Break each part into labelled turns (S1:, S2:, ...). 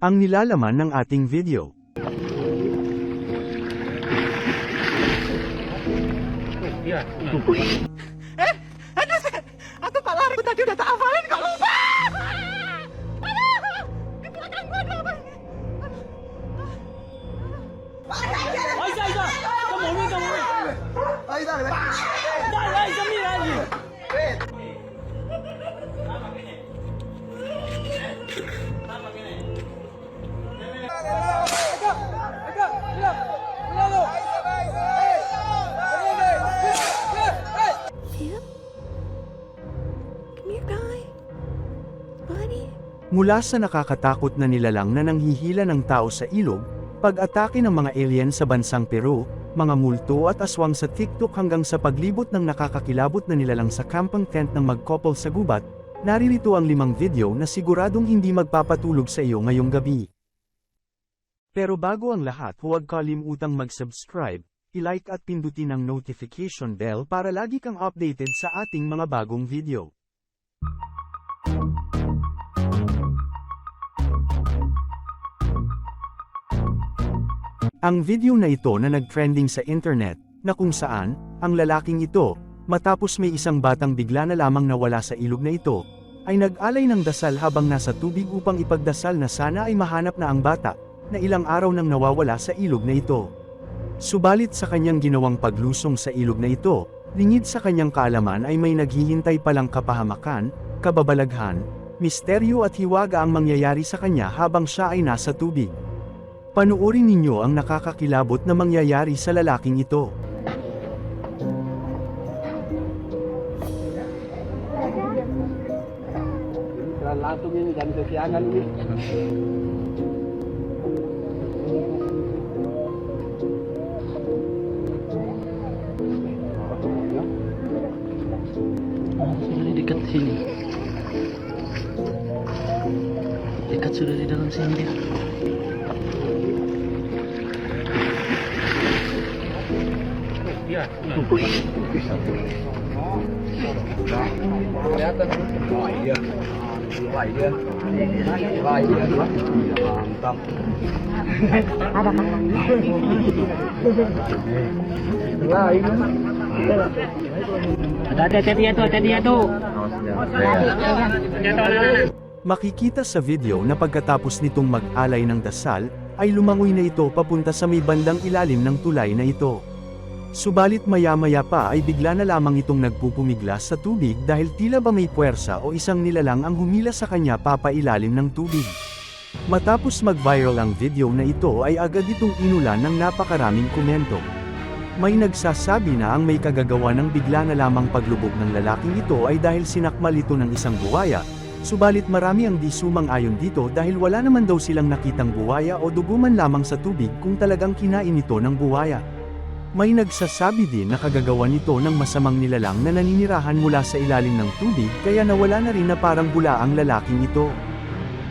S1: Ang nilalaman ng ating video.
S2: Ato pala tadi udah tak hafalin kok lupa. Dong.
S3: Aisyah, Aisyah! Kamu kamu ni! Aisyah, Aisyah
S1: Mula sa nakakatakot na nilalang na nanghihila ng tao sa ilog, pag-atake ng mga alien sa bansang Peru, mga multo at aswang sa TikTok hanggang sa paglibot ng nakakakilabot na nilalang sa camping tent ng mag-couple sa gubat, naririto ang limang video na siguradong hindi magpapatulog sa iyo ngayong gabi. Pero bago ang lahat huwag kalimutang mag-subscribe, i-like at pindutin ang notification bell para lagi kang updated sa ating mga bagong video. Ang video na ito na nag-trending sa internet, na kung saan, ang lalaking ito, matapos may isang batang bigla na lamang nawala sa ilog na ito, ay nag-alay ng dasal habang nasa tubig upang ipagdasal na sana ay mahanap na ang bata, na ilang araw nang nawawala sa ilog na ito. Subalit sa kanyang ginawang paglusong sa ilog na ito, lingid sa kanyang kaalaman ay may naghihintay palang kapahamakan, kababalaghan, misteryo at hiwaga ang mangyayari sa kanya habang siya ay nasa tubig. Panuorin ninyo ang nakakakilabot na mangyayari sa lalaking ito.
S4: langsung ini dan kesiangan ini.
S3: Sudah dekat sini. Dekat sudah di dalam sini dia.
S1: Makikita sa video na pagkatapos nitong mag-alay ng dasal, ay lumangoy na ito papunta sa may bandang ilalim ng tulay na ito. Subalit maya-maya pa ay bigla na lamang itong nagpupumiglas sa tubig dahil tila ba may puwersa o isang nilalang ang humila sa kanya papailalim ng tubig. Matapos mag-viral ang video na ito ay agad itong inulan ng napakaraming komento. May nagsasabi na ang may kagagawa ng bigla na lamang paglubog ng lalaking ito ay dahil sinakmal ito ng isang buwaya, subalit marami ang di sumang-ayon dito dahil wala naman daw silang nakitang buwaya o duguman lamang sa tubig kung talagang kinain ito ng buwaya. May nagsasabi din na kagagawa nito ng masamang nilalang na naninirahan mula sa ilalim ng tubig kaya nawala na rin na parang bula ang lalaking ito.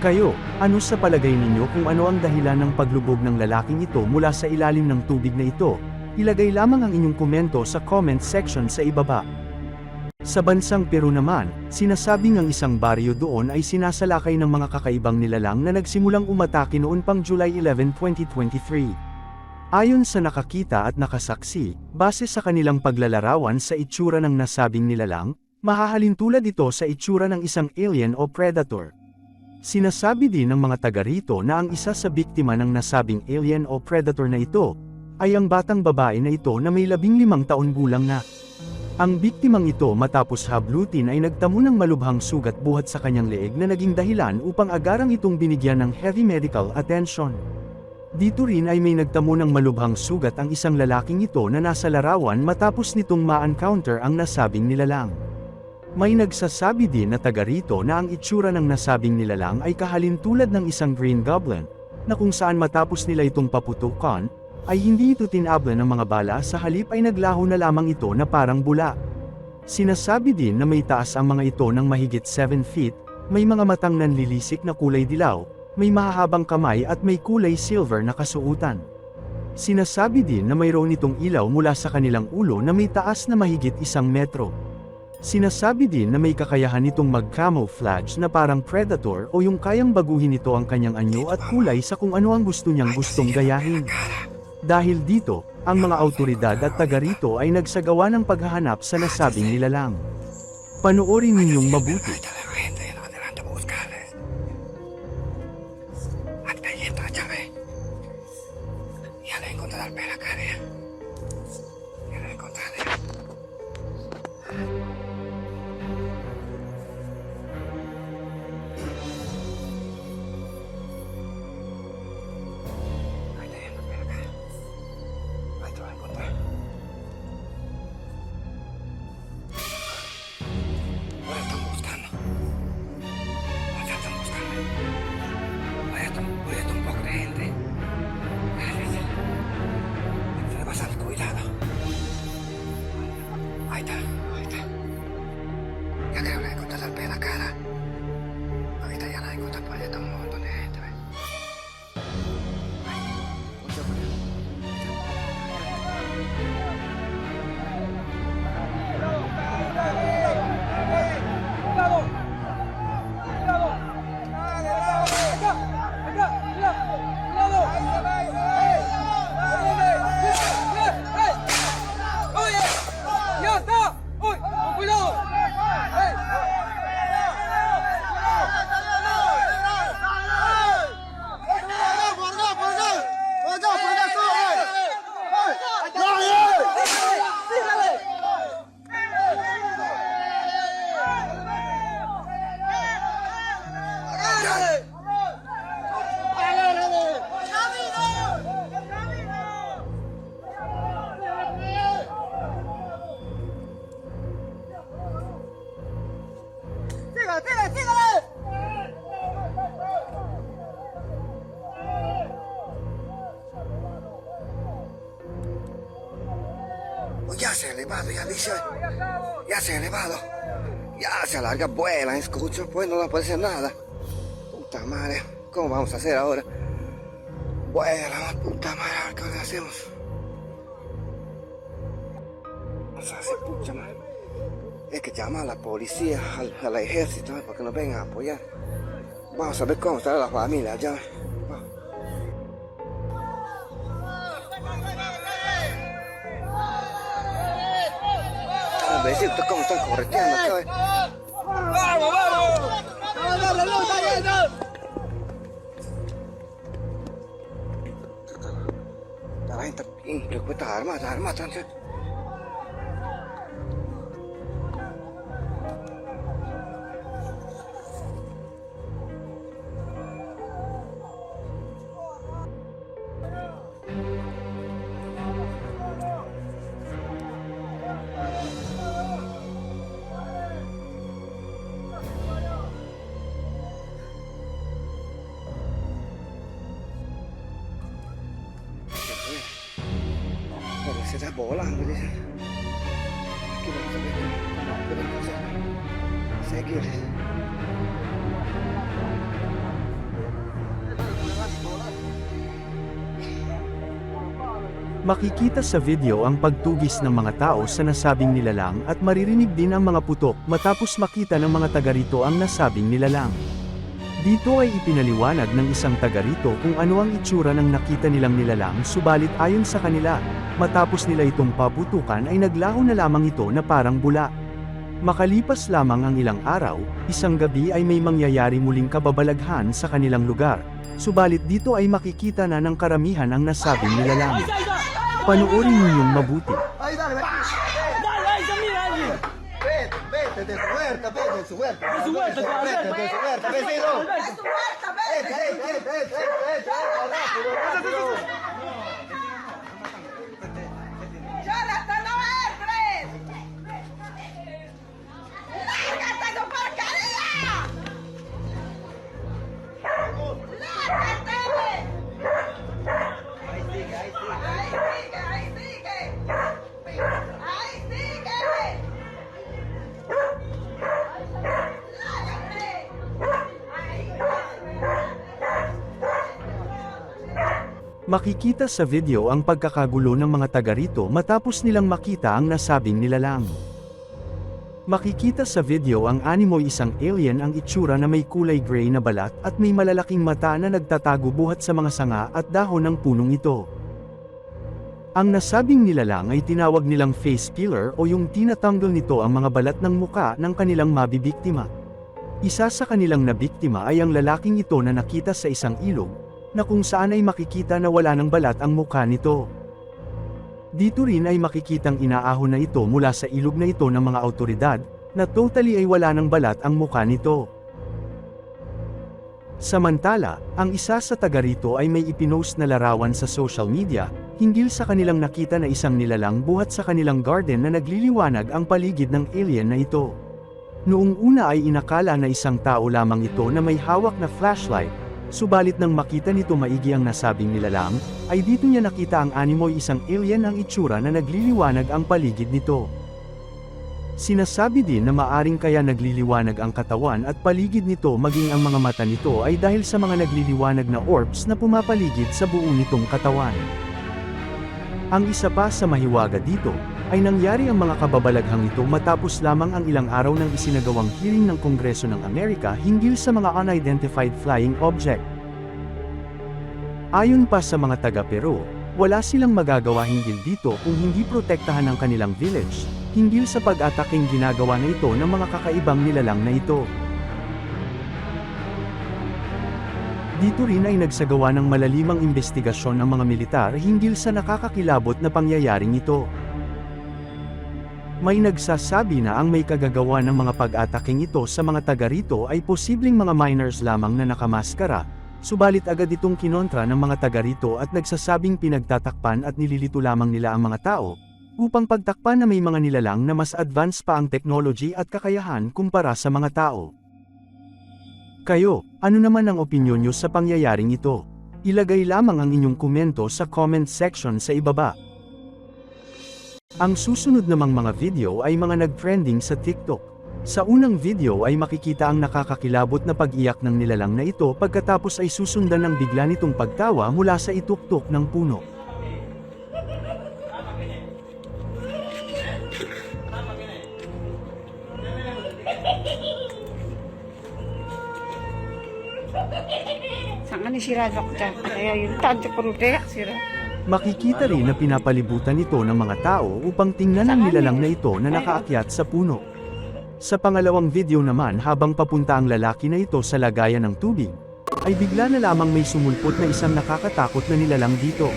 S1: Kayo, ano sa palagay ninyo kung ano ang dahilan ng paglubog ng lalaking ito mula sa ilalim ng tubig na ito? Ilagay lamang ang inyong komento sa comment section sa ibaba. Sa bansang Peru naman, sinasabing ang isang baryo doon ay sinasalakay ng mga kakaibang nilalang na nagsimulang umatake noon pang July 11, 2023. Ayon sa nakakita at nakasaksi, base sa kanilang paglalarawan sa itsura ng nasabing nilalang, mahahalin tulad ito sa itsura ng isang alien o predator. Sinasabi din ng mga taga rito na ang isa sa biktima ng nasabing alien o predator na ito, ay ang batang babae na ito na may labing limang taon gulang na. Ang biktimang ito matapos hablutin ay nagtamo ng malubhang sugat buhat sa kanyang leeg na naging dahilan upang agarang itong binigyan ng heavy medical attention. Dito rin ay may nagtamo ng malubhang sugat ang isang lalaking ito na nasa larawan matapos nitong ma-encounter ang nasabing nilalang. May nagsasabi din na taga rito na ang itsura ng nasabing nilalang ay kahalin tulad ng isang green goblin, na kung saan matapos nila itong paputukan, ay hindi ito tinabla ng mga bala sa halip ay naglaho na lamang ito na parang bula. Sinasabi din na may taas ang mga ito ng mahigit 7 feet, may mga matang nanlilisik na kulay dilaw, may mahahabang kamay at may kulay silver na kasuutan. Sinasabi din na mayroon itong ilaw mula sa kanilang ulo na may taas na mahigit isang metro. Sinasabi din na may kakayahan itong mag-camouflage na parang predator o yung kayang baguhin ito ang kanyang anyo at kulay sa kung ano ang gusto niyang gustong gayahin. Dahil dito, ang mga autoridad at taga rito ay nagsagawa ng paghahanap sa nasabing nilalang. Panoorin ninyong mabuti.
S4: Yeah. Ya se alarga, vuela, escucho, pues no le aparece nada. Puta madre, ¿cómo vamos a hacer ahora? Vuela, puta madre, qué le hacemos. Vamos a hacer, puta madre. Es que llama a la policía, al, al ejército, eh, para que nos vengan a apoyar. Vamos a ver cómo está la familia allá. Hombre, sí, cómo están correteando acá, Tara, hintayin. Magpatarma, tarma, tarma. Preocupada, armada, armada, armada. Pero se está volando, dice. Aquí vamos a ver cómo podemos hacer. Seguir.
S1: Makikita sa video ang pagtugis ng mga tao sa nasabing nilalang at maririnig din ang mga putok matapos makita ng mga taga rito ang nasabing nilalang. Dito ay ipinaliwanag ng isang taga rito kung ano ang itsura ng nakita nilang nilalang subalit ayon sa kanila, matapos nila itong paputukan ay naglaho na lamang ito na parang bula. Makalipas lamang ang ilang araw, isang gabi ay may mangyayari muling kababalaghan sa kanilang lugar, subalit dito ay makikita na ng karamihan ang nasabing nilalang. Panoorin ninyong mabuti.
S2: Ahí,
S1: Makikita sa video ang pagkakagulo ng mga taga rito matapos nilang makita ang nasabing nilalang. Makikita sa video ang animoy isang alien ang itsura na may kulay gray na balat at may malalaking mata na nagtatago buhat sa mga sanga at dahon ng punong ito. Ang nasabing nilalang ay tinawag nilang face peeler o yung tinatanggal nito ang mga balat ng muka ng kanilang mabibiktima. Isa sa kanilang nabiktima ay ang lalaking ito na nakita sa isang ilog, na kung saan ay makikita na wala ng balat ang muka nito. Dito rin ay makikitang inaahon na ito mula sa ilog na ito ng mga autoridad, na totally ay wala ng balat ang muka nito. Samantala, ang isa sa taga rito ay may ipinost na larawan sa social media, hinggil sa kanilang nakita na isang nilalang buhat sa kanilang garden na nagliliwanag ang paligid ng alien na ito. Noong una ay inakala na isang tao lamang ito na may hawak na flashlight, subalit nang makita nito maigi ang nasabing nilalang, ay dito niya nakita ang animoy isang alien ang itsura na nagliliwanag ang paligid nito. Sinasabi din na maaring kaya nagliliwanag ang katawan at paligid nito maging ang mga mata nito ay dahil sa mga nagliliwanag na orbs na pumapaligid sa buo nitong katawan. Ang isa pa sa mahiwaga dito, ay nangyari ang mga kababalaghang ito matapos lamang ang ilang araw ng isinagawang hearing ng Kongreso ng Amerika hinggil sa mga unidentified flying object. Ayon pa sa mga taga-Peru, wala silang magagawa hinggil dito kung hindi protektahan ang kanilang village, hinggil sa pag-ataking ginagawa na ito ng mga kakaibang nilalang na ito. Dito rin ay nagsagawa ng malalimang investigasyon ng mga militar hinggil sa nakakakilabot na pangyayaring ito. May nagsasabi na ang may kagagawa ng mga pag-ataking ito sa mga taga rito ay posibleng mga miners lamang na nakamaskara, subalit agad itong kinontra ng mga taga rito at nagsasabing pinagtatakpan at nililito lamang nila ang mga tao, upang pagtakpan na may mga nilalang na mas advanced pa ang technology at kakayahan kumpara sa mga tao. Kayo, ano naman ang opinyon nyo sa pangyayaring ito? Ilagay lamang ang inyong komento sa comment section sa ibaba. Ang susunod namang mga video ay mga nag-trending sa TikTok. Sa unang video ay makikita ang nakakakilabot na pag-iyak ng nilalang na ito pagkatapos ay susundan ng bigla nitong pagtawa mula sa ituktok ng puno.
S5: Saan ni sira dokter? Kaya yung tanto ko sira.
S1: Makikita rin na pinapalibutan ito ng mga tao upang tingnan ang nilalang na ito na nakaakyat sa puno. Sa pangalawang video naman habang papunta ang lalaki na ito sa lagayan ng tubig, ay bigla na lamang may sumulpot na isang nakakatakot na nilalang dito.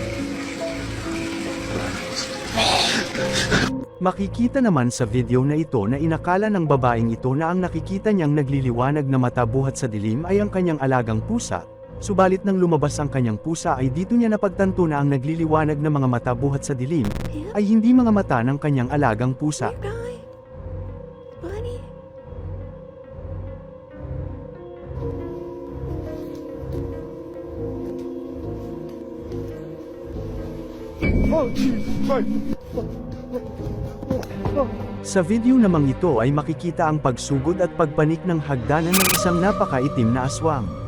S1: Makikita naman sa video na ito na inakala ng babaeng ito na ang nakikita niyang nagliliwanag na mata buhat sa dilim ay ang kanyang alagang pusa, subalit nang lumabas ang kanyang pusa ay dito niya napagtanto na ang nagliliwanag na mga mata buhat sa dilim, ay hindi mga mata ng kanyang alagang pusa.
S6: Buddy?
S1: Sa video namang ito ay makikita ang pagsugod at pagpanik ng hagdanan ng isang napakaitim na aswang.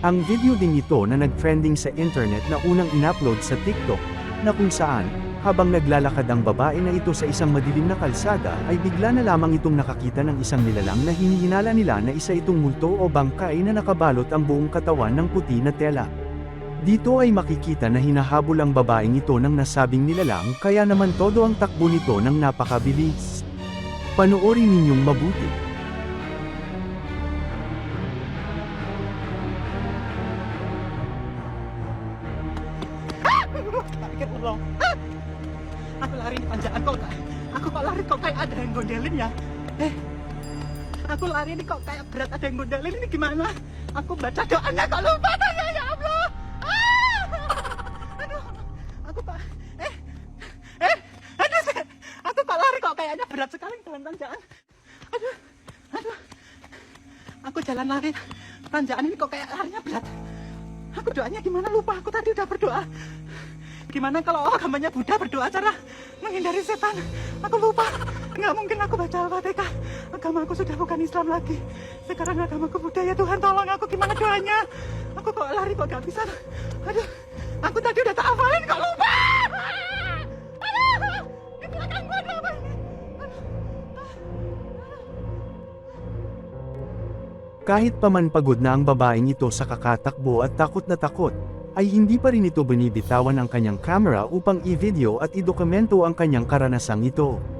S1: Ang video din ito na nag-trending sa internet na unang inupload sa TikTok, na kung saan, habang naglalakad ang babae na ito sa isang madilim na kalsada ay bigla na lamang itong nakakita ng isang nilalang na hinihinala nila na isa itong multo o bangkay na nakabalot ang buong katawan ng puti na tela. Dito ay makikita na hinahabol ang babaeng ito ng nasabing nilalang kaya naman todo ang takbo nito ng napakabilis. Panoorin ninyong mabuti.
S3: Kayak ada yang gondelin ya. Eh. Aku lari ini kok kayak berat ada yang gondelin ini gimana? Aku baca doanya kok lupa tanya ya Allah. Ah! Aduh. Aku kok eh eh aduh. Aku kok lari kok kayaknya berat sekali jalan tanjakan. Aduh. Aduh. Aku jalan lari tanjakan ini kok kayak larinya berat. Aku doanya gimana lupa aku tadi udah berdoa. Gimana kalau agamanya Buddha berdoa cara menghindari setan? Aku lupa. Nggak mungkin aku baca Al-Fatihah. Agamaku sudah bukan Islam lagi. Sekarang agamaku Buddha ya Tuhan tolong aku gimana doanya? Aku kok lari kok gak bisa. Aduh, aku tadi udah tak hafalin kok lupa. Aduh, gua?
S1: Kahit paman pagod na ang babaeng ito sa kakatakbo at takot na takot, ay hindi pa rin ito binibitawan ang kanyang camera upang i-video at idokumento ang kanyang karanasang ito.